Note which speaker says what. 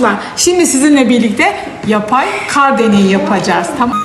Speaker 1: Çocuklar şimdi sizinle birlikte yapay kar deneyi yapacağız. Tamam.